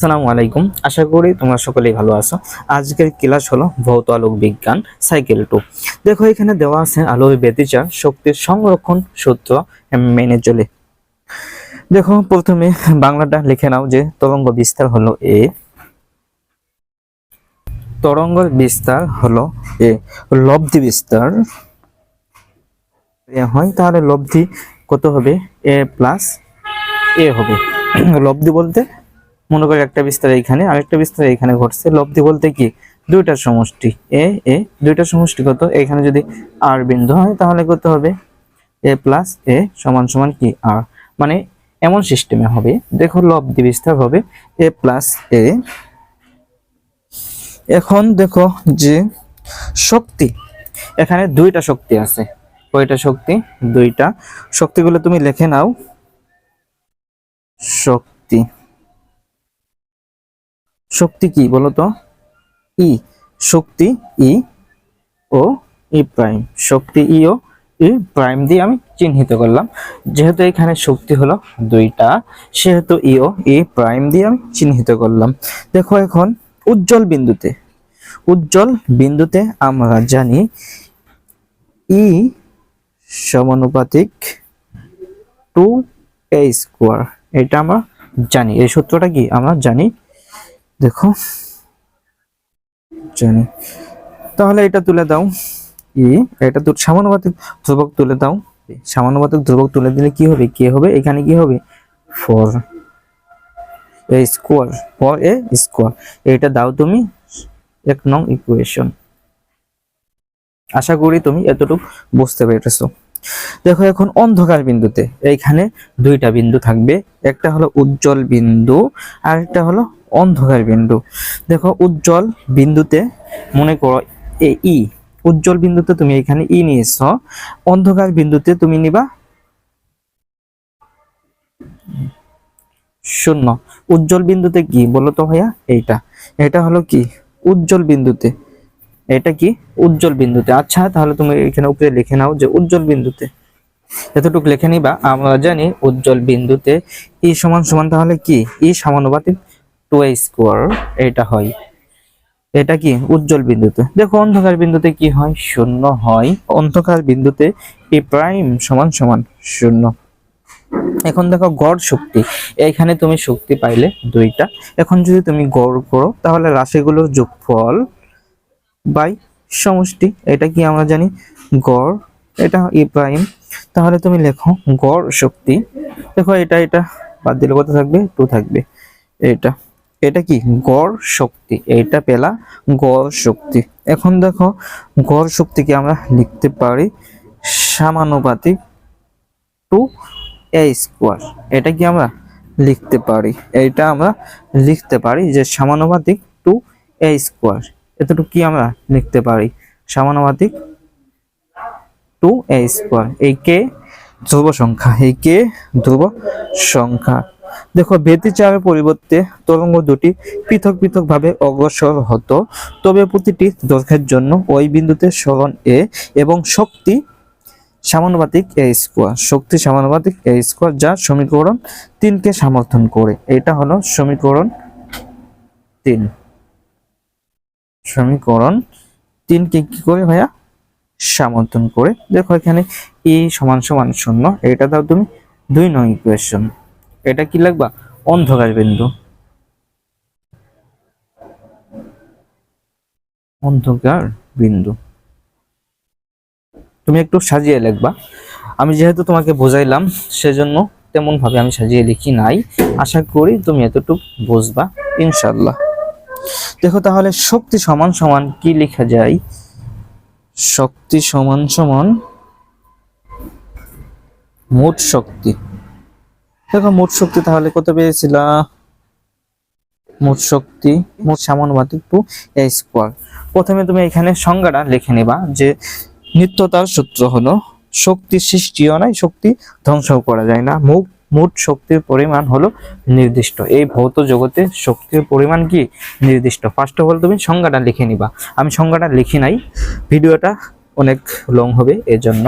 আসসালামু আলাইকুম। আশা করি তোমরা সকলেই ভালো আছো। আজকের ক্লাস হলো ভৌত আলোক বিজ্ঞান, সাইকেল টু। দেখো, এখানে দেওয়া আছে আলোর ব্যতিচার, শক্তির সংরক্ষণ সূত্র মেনে চলে। দেখো, প্রথমে বাংলাটা লিখে নাও যে তরঙ্গ বিস্তার হলো এ। তরঙ্গের বিস্তার হলো এ। লব্ধি বিস্তার হয়, তাহলে লব্ধি কত হবে? এ প্লাস এ হবে। লব্ধি বলতে মনে করি একটা বিস্তার এইখানে, আরেকটা বিস্তার এইখানে ঘটছে। লব্ধি বলতে কি? দুইটা সমষ্টি, এ এ, দুইটা সমষ্টি কত? এখানে যদি আর বিন্দু হয় তাহলে কত হবে এ প্লাস এ সমান সমান কি? আর। মানে এমন সিস্টেমে হবে। দেখো লব্ধি বিস্তার হবে এ প্লাস এ। এখন দেখো যে শক্তি, এখানে দুইটা শক্তি আছে। কয়টা শক্তি? দুইটা। শক্তিগুলো তুমি লিখে নাও। শক্তি। শক্তি কি বলতো? ই, শক্তি ই ও ই প্রাইম। শক্তি ই ও ই প্রাইম দিয়ে আমি চিহ্নিত করলাম। যেহেতু এখানে শক্তি হলো দুইটা, সেহেতু ই ও ই প্রাইম দিয়ে আমি চিহ্নিত করলাম। দেখো এখন উজ্জ্বল বিন্দুতে। উজ্জ্বল বিন্দুতে আমরা জানি ই সমানুপাতিক টু এ স্কোয়ার। এটা আমরা জানি। এই সূত্রটা কি? আমরা জানি দেখো। জানি। তাহলে এটা তুলে দাও। ই, এটা তো সমানুপাতিক ধ্রুবক তুলে দাও। সমানুপাতিক ধ্রুবক তুলে দিলে কি হবে? কে হবে? এখানে কি হবে? Four A square for A square এটা দাও তুমি। এক নং ইকুয়েশন আশা করি তুমি এতটুকু বুঝতে পেরেছ। দেখো এখন অন্ধকার বিন্দুতে। এইখানে দুইটা বিন্দু থাকবে। একটা হলো উজ্জ্বল বিন্দু আর একটা হলো অন্ধকার বিন্দু। দেখো, উজ্জ্বল বিন্দুতে, মনে করো এ ই, উজ্জ্বল বিন্দুতে তুমি এখানে ই নিয়েছ, অন্ধকার বিন্দুতে তুমি নিবা শূন্য। উজ্জ্বল বিন্দুতে কি বলো তো ভাইয়া? এইটা। এটা হলো কি? উজ্জ্বল বিন্দুতে। এটা কি? উজ্জ্বল বিন্দুতে। আচ্ছা তাহলে তুমি এখানে উপরে লিখে নাও যে উজ্জ্বল বিন্দুতে। এতটুকু লিখে নিবা, আমরা জানি উজ্জ্বল বিন্দুতে ই সমান সমান তাহলে কি? ই সমানুপাতিক। টু এ স্কোয়ার এটা হয়। এটা কি? উজ্জ্বল বিন্দুতে। দেখো, অন্ধকার বিন্দুতে কি হয়? শূন্য হয়। অন্ধকার বিন্দুতে এ প্রাইম সমান সমান শূন্য। এখন দেখো, গড় শক্তি। এইখানে তুমি শক্তি পাইলে দুইটা। এখন যদি তুমি গড় করো, তাহলে রাশিগুলোর যোগফল বাই সমষ্টি। এটা কি আমরা জানি? গড়। এটা ই প্রাইম। তাহলে তুমি লেখো গড় শক্তি। দেখো, এটা এটা বাদ দিলে কত থাকবে? টু থাকবে। এটা। এটা কি? গড় শক্তি। এটা পেলা গড় শক্তি। এখন দেখো, গড় শক্তিকে আমরা লিখতে পারি সমানুপাতিক টু এ স্কোয়ার। এটা কি আমরা লিখতে পারি? এটা আমরা লিখতে পারি যে সমানুপাতিক টু এ স্কোয়ার। এতটুকু কি আমরা লিখতে পারি? সমানুপাতিক টু এ স্কোয়ার। এই কে ধ্রুব সংখ্যা। এই কে ধ্রুব সংখ্যা। দেখো ব্যতিচারের পরিবর্তে তরঙ্গ দুটি পৃথক পৃথক ভাবে অগ্রসর হতো। তবে প্রতিটি দৈর্ঘ্যের জন্য ওই বিন্দুতে সরণ এ এবং শক্তি সমানুপাতিক এ স্কোয়ার শক্তি সমানুপাতিক এ স্কোয়ার যা সমীকরণ তিনকে সমর্থন করে। এটা হলো সমীকরণ তিন। সমীকরণ তিনকে কি করে ভাইয়া? সমর্থন করে। দেখো এখানে ই সমান সমান শূন্য। এটা দাও তুমি দুই নং ইকুয়েশন এটা কি লাগবা? অন্ধকার বিন্দু। অন্ধকার বিন্দু। তুমি একটু সাজিয়ে লিখবা। আমি যেহেতু তোমাকে বোঝাইলাম, সেজন্য তেমন ভাবে আমি সাজিয়ে লিখি নাই। আশা করি তুমি এতটুকু বুঝবা ইনশাল্লাহ দেখো তাহলে শক্তি সমান সমান কি লেখা যায়? শক্তি সমান সমান মোট শক্তি। দেখো, মোট শক্তি তাহলে কত পেয়েছিলা? মোট শক্তি, মোট সমানুপাতিক টু এ স্কোয়ার প্রথমে তুমি এখানে সংজ্ঞাটা লিখে নিবা যে নিত্যতার সূত্র হলো, শক্তি সৃষ্টিও নাই শক্তি ধ্বংসও করা যায় না। মুখ মোট শক্তির পরিমাণ হলো নির্দিষ্ট। এই ভৌত জগতে শক্তির পরিমাণ কি? নির্দিষ্ট। ফার্স্ট অফ অল তুমি সংজ্ঞাটা লিখে নিবা। আমি সংজ্ঞাটা লিখি নাই। ভিডিওটা অনেক লং হবে এর জন্য